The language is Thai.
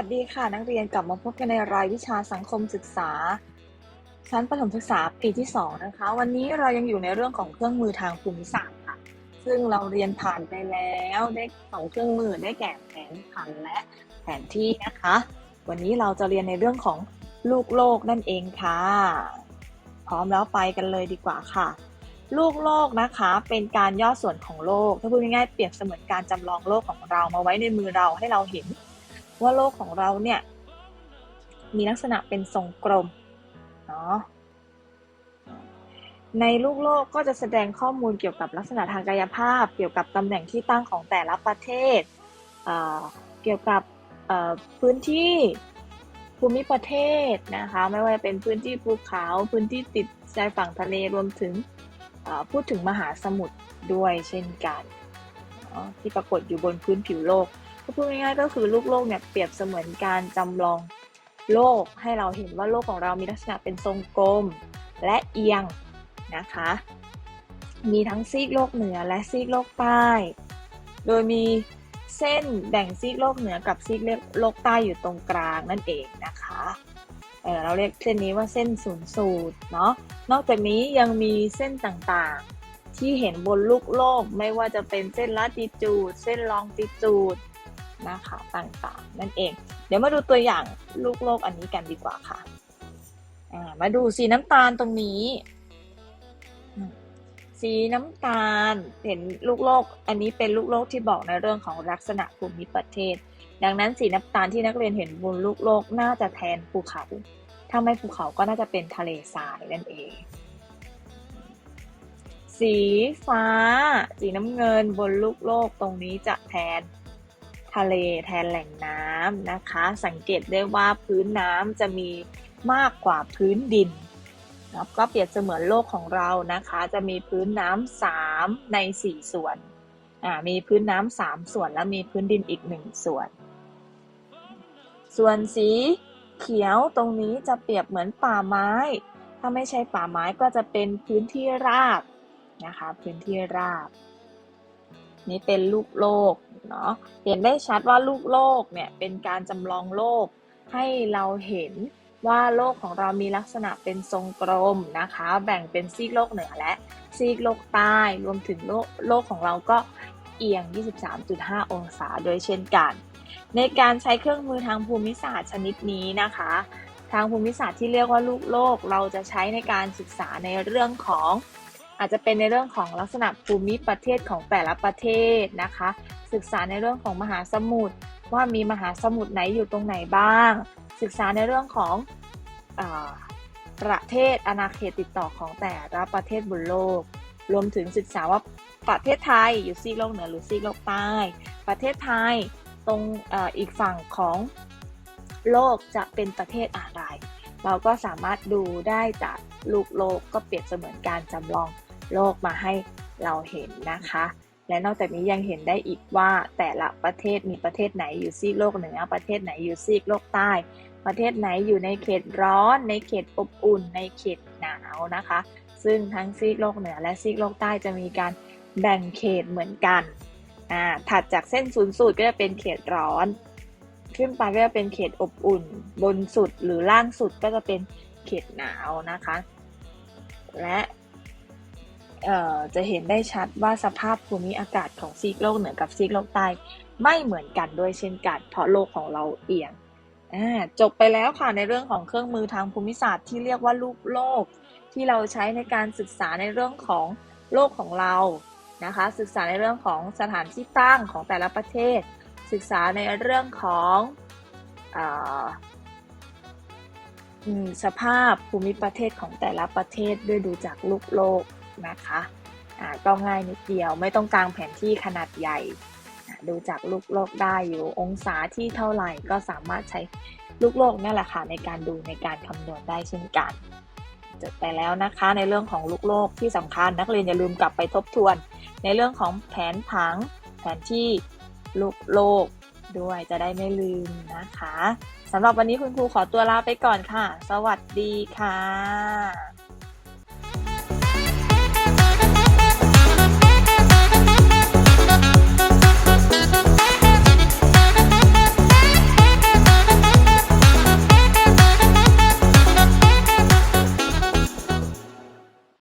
สดีค่ะ นักเรียนกลับมาพบกันในรายวิชาสังคมศึกษา ชั้นประถมศึกษาปีที่ 2 นะคะ วันนี้เรายังอยู่ในเรื่องของเครื่องมือทางภูมิศาสตร์ค่ะ ซึ่งเราเรียนผ่านไปแล้วได้สองเครื่องมือได้แก่แผนผังและแผนที่นะคะ วันนี้เราจะเรียนในเรื่องของลูกโลกนั่นเองค่ะ พร้อมแล้วไปกันเลยดีกว่าค่ะ ลูกโลกนะคะเป็นการย่อส่วนของโลก ถ้าพูดง่ายๆเปรียบเสมือนการจำลองโลกของเรามาไว้ในมือเราให้เราเห็น ว่าโลกของเราเนี่ย มีลักษณะเป็นทรงกลมเนาะในลูกโลกก็จะแสดงข้อมูลเกี่ยวกับลักษณะทางกายภาพ เกี่ยวกับตำแหน่งที่ตั้งของแต่ละประเทศเเกี่ยวกับพื้นที่ภูมิประเทศนะคะ ไม่ว่าจะเป็นพื้นที่ภูเขาพื้นที่ติดชายฝั่งทะเลรวมถึงพูดถึงมหาสมุทรด้วยเช่นกันที่ปรากฏอยู่บนพื้นผิวโลก ก็พูดง่ายๆก็คือลูกโลกเนี่ยเปรียบเสมือนการจำลองโลกให้เราเห็นว่าโลกของเรามีลักษณะเป็นทรงกลมและเอียงนะคะ มีทั้งซีกโลกเหนือและซีกโลกใต้ โดยมีเส้นแบ่งซีกโลกเหนือกับซีกโลกใต้อยู่ตรงกลางนั่นเองนะคะเเราเรียกเส้นนี้ว่าเส้นศูนย์สูตรเนาะ นอกจากนี้ยังมีเส้นต่างๆ ที่เห็นบนลูกโลกไม่ว่าจะเป็นเส้นลาติจูด เส้นลองติจูด นะคะต่างๆ นั่นเอง เดี๋ยวมาดูตัวอย่างลูกโลกอันนี้กันดีกว่าค่ะ มาดูสีน้ำตาลตรงนี้ สีน้ำตาลเห็นลูกโลก อันนี้เป็นลูกโลกที่บอกในเรื่องของลักษณะภูมิประเทศ ดังนั้นสีน้ำตาลที่นักเรียนเห็นบนลูกโลกน่าจะแทนภูเขา ถ้าไม่ภูเขาก็น่าจะเป็นทะเลทรายนั่นเองสีฟ้า สีน้ำเงินบนลูกโลกตรงนี้จะแทน ทะเลแทนแหล่งน้ำนะคะ สังเกตได้ว่าพื้นน้ำจะมีมากกว่าพื้นดินนะก็เปรียบเสมือนโลกของเรานะคะ จะมีพื้นน้ำสามในสี่ส่วน มีพื้นน้ำสามส่วนแล้วมีพื้นดินอีกหนึ่งส่วน ส่วนสีเขียวตรงนี้จะเปรียบเหมือนป่าไม้ ถ้าไม่ใช่ป่าไม้ก็จะเป็นพื้นที่ราบนะคะ พื้นที่ราบ นี่เป็นลูกโลกเนาะเห็นได้ชัดว่าลูกโลกเนี่ยเป็นการจำลองโลกให้เราเห็นว่าโลกของเรามีลักษณะเป็นทรงกลมนะคะ แบ่งเป็นซีกโลกเหนือและซีกโลกใต้รวมถึงโลกโลกของเราก็เอียง 23.5 องศาโดยเช่นกัน ในการใช้เครื่องมือทางภูมิศาสตร์ชนิดนี้นะคะ ทางภูมิศาสตร์ที่เรียกว่าลูกโลกเราจะใช้ในการศึกษาในเรื่องของ อาจจะเป็นในเรื่องของลักษณะภูมิประเทศของแต่ละประเทศนะคะ ศึกษาในเรื่องของมหาสมุทรว่ามีมหาสมุทรไหนอยู่ตรงไหนบ้าง ศึกษาในเรื่องของอประเทศอาณาเขตติดต่อของแต่ละประเทศบนโลก รวมถึงศึกษาว่าประเทศไทยอยู่ซีกโลกเหนือหรือซีกโลกใต้ ประเทศไทยตรงออีกฝั่งของโลกจะเป็นประเทศอะไร เราก็สามารถดูได้จากลูกโลกก็เปรียบเสมือนการจำลอง โลกมาให้เราเห็นนะคะ และนอกจากนี้ยังเห็นได้อีกว่าแต่ละประเทศมีประเทศไหนอยู่ซีกโลกเหนือประเทศไหนอยู่ซีกโลกใต้ ประเทศไหนอยู่ในเขตร้อน ในเขตอบอุ่น ในเขตหนาวนะคะ ซึ่งทั้งซีกโลกเหนือและซีกโลกใต้จะมีการแบ่งเขตเหมือนกันอ่าถัดจากเส้นศูนย์สูตรก็จะเป็นเขตร้อน ขึ้นไปก็จะเป็นเขตอบอุ่น บนสุดหรือล่างสุดก็จะเป็นเขตหนาวนะคะ และ จะเห็นได้ชัดว่าสภาพภูมิอากาศของซีกโลกเหนือกับซีกโลกใต้ไม่เหมือนกันด้วยเช่นกันเพราะโลกของเราเอียงจบไปแล้วค่ะในเรื่องของเครื่องมือทางภูมิศาสตร์ที่เรียกว่าลูกโลก ที่เราใช้ในการศึกษาในเรื่องของโลกของเรานะคะ ศึกษาในเรื่องของสถานที่ตั้งของแต่ละประเทศ ศึกษาในเรื่องของอสภาพภูมิประเทศของแต่ละประเทศด้วยดูจากลูกโลก นะคะอ่าก็ง่ายนิดเดียวไม่ต้องกางแผนที่ขนาดใหญ่ ดูจากลูกโลกได้อยู่องศาที่เท่าไหร่ก็สามารถใช้ลูกโลกนี่แหละค่ะในการดูในการคำนวณได้เช่นกันจบไปแล้วนะคะในเรื่องของลูกโลกที่สำคัญนักเรียนอย่าลืมกลับไปทบทวน ในเรื่องของแผนผัง แผนที่ลูกโลกด้วยจะได้ไม่ลืมนะคะสำหรับวันนี้คุณครูขอตัวลาไปก่อนค่ะ สวัสดีค่ะ